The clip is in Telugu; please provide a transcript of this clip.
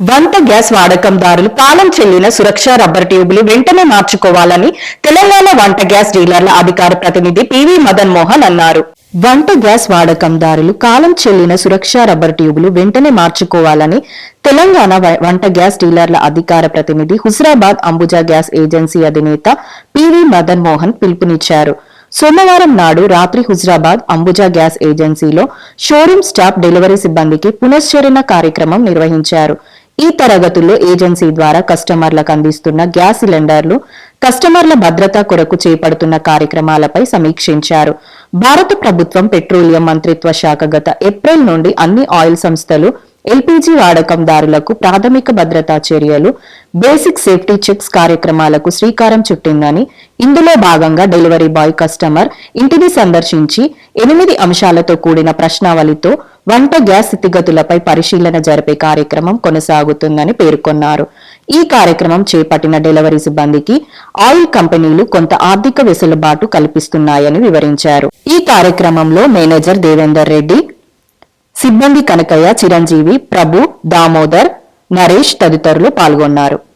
వంట గ్యాస్ వాడకందారులు కాలం చెల్లిన సురక్ష రబ్బర్ ట్యూబులు వెంటనే మార్చుకోవాలని తెలంగాణ వంట గ్యాస్ డీలర్ల అధికార ప్రతినిధి పివి మదన్ మోహన్ అన్నారు. వంట గ్యాస్ వాడకందారులు కాలం చెల్లిన సురక్ష రబ్బర్ ట్యూబులు వెంటనే మార్చుకోవాలని తెలంగాణ వ- వంట గ్యాస్ డీలర్ల అధికార ప్రతినిధి హుజరాబాద్ అంబుజా గ్యాస్ ఏజెన్సీ అధినేత పివి మదన్ మోహన్ పిలుపునిచ్చారు. సోమవారం నాడు రాత్రి హుజరాబాద్ అంబుజా గ్యాస్ ఏజెన్సీలో షోరూమ్ స్టాఫ్ డెలివరీ సిబ్బందికి పునశ్చరణ కార్యక్రమం నిర్వహించారు. ఈ తరగతుల్లో ఏజెన్సీ ద్వారా కస్టమర్లకు అందిస్తున్న గ్యాస్ సిలిండర్లు కస్టమర్ల భద్రత కొరకు చేపడుతున్న కార్యక్రమాలపై సమీక్షించారు. భారత ప్రభుత్వం పెట్రోలియం మంత్రిత్వ శాఖ గత ఏప్రిల్ నుండి అన్ని ఆయిల్ సంస్థలు ఎల్పీజీ వాడకందారులకు ప్రాథమిక భద్రతా చర్యలు బేసిక్ సేఫ్టీ చెక్స్ కార్యక్రమాలకు శ్రీకారం చుట్టిందని ఇందులో భాగంగా డెలివరీ బాయ్ కస్టమర్ ఇంటిని సందర్శించి ఎనిమిది అంశాలతో కూడిన ప్రశ్నావళితో వంట గ్యాస్ స్థితిగతులపై పరిశీలన జరిపే కార్యక్రమం కొనసాగుతుందని పేర్కొన్నారు. ఈ కార్యక్రమం చేపట్టిన డెలివరీ సిబ్బందికి ఆయిల్ కంపెనీలు కొంత ఆర్థిక వెసులుబాటు కల్పిస్తున్నాయని వివరించారు. ఈ కార్యక్రమంలో మేనేజర్ దేవేందర్ రెడ్డి సిబ్బంది కనకయ్య చిరంజీవి ప్రభు దామోదర్ నరేష్ తదితరులు పాల్గొన్నారు.